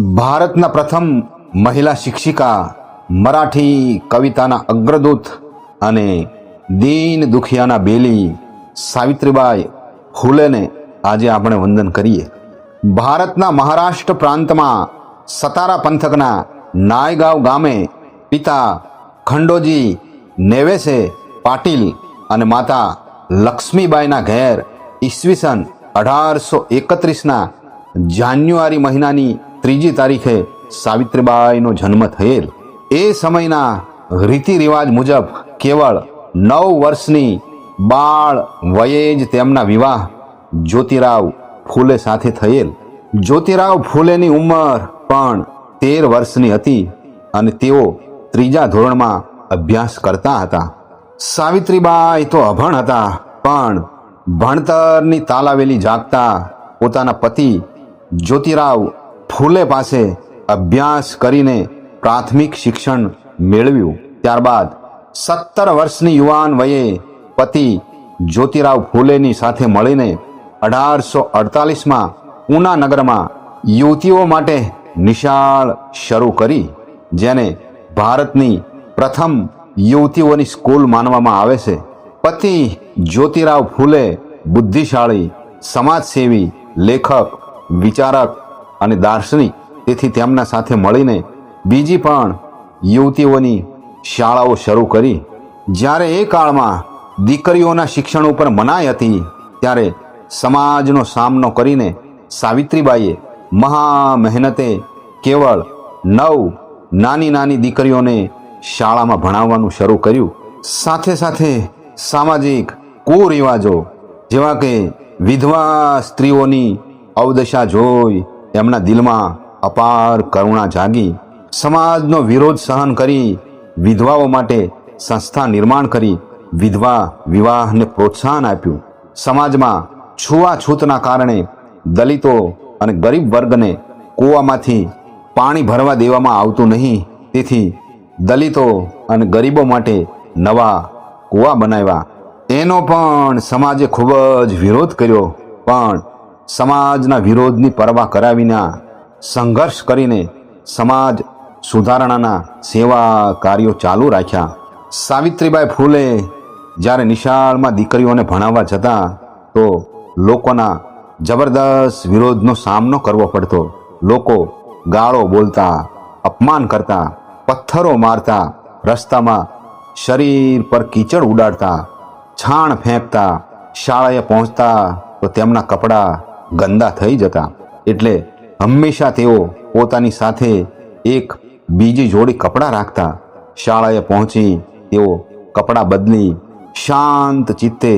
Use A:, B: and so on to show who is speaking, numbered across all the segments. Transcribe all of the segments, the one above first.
A: ભારતના પ્રથમ મહિલા શિક્ષિકા, મરાઠી કવિતાના અગ્રદૂત અને દીન દુખિયાના બેલી સાવિત્રીબાઈ ફૂલેને આજે આપણે વંદન કરીએ. ભારતના મહારાષ્ટ્ર પ્રાંતમાં સતારા પંથકના નાયગાંવ ગામે પિતા ખંડોજી નેવેસે પાટીલ અને માતા લક્ષ્મીબાઈના ઘેર ઈસવીસન અઢારસો એકત્રીસના જાન્યુઆરી મહિનાની ત્રીજી તારીખે સાવિત્રીબાઈનો જન્મ થયેલ. એ સમયના રીતિ રિવાજ મુજબ કેવળ નવ વર્ષની બાળ વયે જ તેમના વિવાહ જ્યોતિરાવ ફૂલે સાથે થયેલ. જ્યોતિરાવ ફૂલેની ઉંમર પણ તેર વર્ષની હતી અને તેઓ ત્રીજા ધોરણમાં અભ્યાસ કરતા હતા. સાવિત્રીબાઈ તો અભણ હતા, પણ ભણતરની તાલાવેલી જાગતા પોતાના પતિ જ્યોતિરાવ ફૂલે પાસે અભ્યાસ કરીને પ્રાથમિક શિક્ષણ મેળવ્યું. ત્યારબાદ સત્તર વર્ષની યુવાન વયે પતિ જ્યોતિરાવ ફૂલેની સાથે મળીને અઢારસો અડતાલીસમાં ઉના નગરમાં યુવતીઓ માટે નિશાળ શરૂ કરી, જેને ભારતની પ્રથમ યુવતીઓની સ્કૂલ માનવામાં આવે છે. પતિ જ્યોતિરાવ ફૂલે બુદ્ધિશાળી, સમાજસેવી, લેખક, વિચારક અને દાર્શનિક. તેથી તેમના સાથે મળીને બીજી પણ યુવતીઓની શાળાઓ શરૂ કરી. જ્યારે એ કાળમાં દીકરીઓના શિક્ષણ ઉપર મનાઈ હતી, ત્યારે સમાજનો સામનો કરીને સાવિત્રીબાઈએ મહા મહેનતે કેવળ નવ નાની નાની દીકરીઓને શાળામાં ભણાવવાનું શરૂ કર્યું. સાથે સાથે સામાજિક કુરિવાજો, જેવા કે વિધવા સ્ત્રીઓની અવદશા જોઈ એમના દિલમાં અપાર કરુણા જાગી સમાજનો વિરોધ સહન કરી વિધવાઓ માટે સંસ્થા નિર્માણ કરી વિધવા વિવાહને પ્રોત્સાહન આપ્યું. સમાજમાં છૂઆછૂતના કારણે દલિતો અને ગરીબ વર્ગને કૂવામાંથી પાણી ભરવા દેવામાં આવતું નહીં. તેથી દલિતો અને ગરીબો માટે નવા કૂવા બનાવ્યા. એનો પણ સમાજે ખૂબ જ વિરોધ કર્યો. પણ સમાજના વિરોધની પરવા કરાવીના સંઘર્ષ કરીને સમાજ સુધારણાના સેવા કાર્યો ચાલુ રાખ્યા. સાવિત્રીબાઈ ફૂલે જ્યારે નિશાળમાં દીકરીઓને ભણાવવા જતા તો લોકોના જબરદસ્ત વિરોધનો સામનો કરવો પડતો. લોકો ગાળો બોલતા, અપમાન કરતા, પથ્થરો મારતા, રસ્તામાં શરીર પર કીચડ ઉડાડતા, છાણ ફેંકતા, શાળાએ પહોંચતા તો તેમના કપડાં ગંદા થઈ જતા. એટલે હંમેશા તેઓ પોતાની સાથે એક બીજી જોડી કપડાં રાખતા. શાળાએ પહોંચી તેઓ કપડાં બદલી શાંત ચિત્તે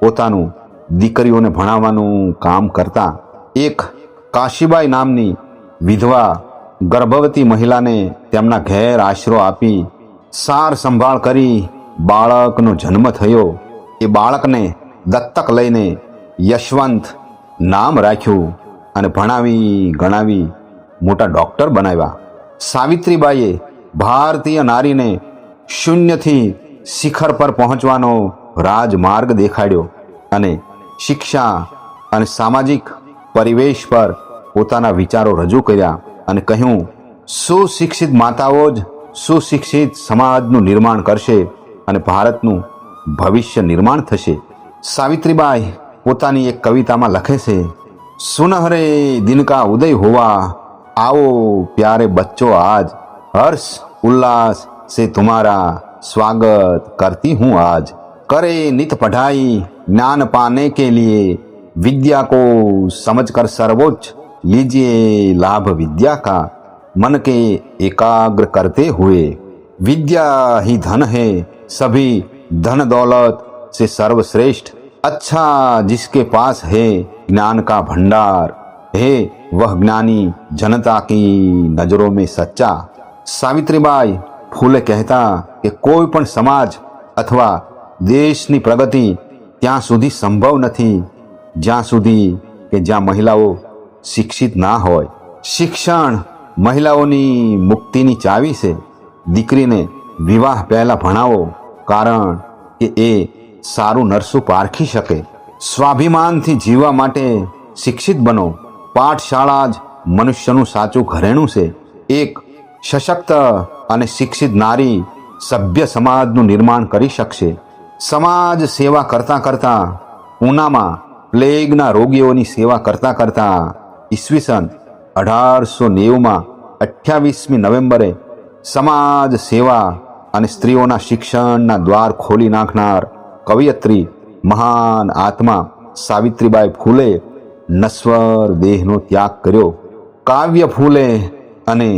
A: પોતાનું દીકરીઓને ભણાવવાનું કામ કરતા. એક કાશીબાઈ નામની વિધવા ગર્ભવતી મહિલાને તેમના ઘેર આશરો આપી સાર સંભાળ કરી બાળકનો જન્મ થયો. એ બાળકને દત્તક લઈને યશવંત નામ રાખ્યું અને ભણાવી, ગણાવી મોટા ડૉક્ટર બનાવ્યા. સાવિત્રીબાઈએ ભારતીય નારીને શૂન્યથી શિખર પર પહોંચવાનો રાજમાર્ગ દેખાડ્યો અને શિક્ષા અને સામાજિક પરિવેશ પર પોતાના વિચારો રજૂ કર્યા અને કહ્યું, સુશિક્ષિત માતાઓ જ સુશિક્ષિત સમાજનું નિર્માણ કરશે અને ભારતનું ભવિષ્ય નિર્માણ થશે. સાવિત્રીબાઈ પોતાની એક કવિતામાં લખે છે સુનહરે દિન કા ઉદય હોવા आओ प्यारे बच्चों आज हर्ष उल्लास से तुम्हारा स्वागत करती हूँ आज करे नित पढ़ाई ज्ञान पाने के लिए विद्या को समझकर सर्वोच्च लीजिए लाभ विद्या का मन के एकाग्र करते हुए विद्या ही धन है सभी धन दौलत से सर्वश्रेष्ठ अच्छा जिसके पास है ज्ञान का भंडार है वह ज्ञानी जनता की नजरों में सच्चा સાવિત્રીબાઈ ફૂલે કહેતા કે કોઈ પણ સમાજ અથવા દેશની પ્રગતિ ત્યાં સુધી સંભવ નથી જ્યાં સુધી કે જ્યાં મહિલાઓ શિક્ષિત ના હોય શિક્ષણ મહિલાઓની મુક્તિની ચાવી છે દીકરીને વિવાહ પહેલા ભણાવો કારણ કે એ સારું નરસું પારખી શકે. સ્વાભિમાનથી જીવવા માટે શિક્ષિત બનો. પાઠશાળા જ મનુષ્યનું સાચું ઘરેણું છે. એક સશક્ત અને શિક્ષિત નારી સભ્ય સમાજનું નિર્માણ કરી શકશે. સમાજ સેવા કરતાં કરતાં પૂનામાં પ્લેગના રોગીઓની સેવા કરતાં કરતાં, ઈસવીસન અઢારસો નેવુંમાં અઠ્યાવીસમી નવેમ્બરે સમાજ સેવા અને સ્ત્રીઓના શિક્ષણના દ્વાર ખોલી નાખનાર કવિયત્રી મહાન આત્મા સાવિત્રીબાઈ ફૂલે નશ્વર દેહનો ત્યાગ કર્યો. કાવ્ય ફૂલે અને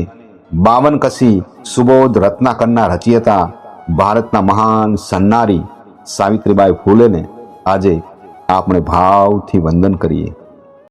A: બાવન કસી સુબોધ રત્નાકરના રચયિતા ભારતના મહાન સન્નારી સાવિત્રીબાઈ ફૂલેને આજે આપણે ભાવથી વંદન કરીએ.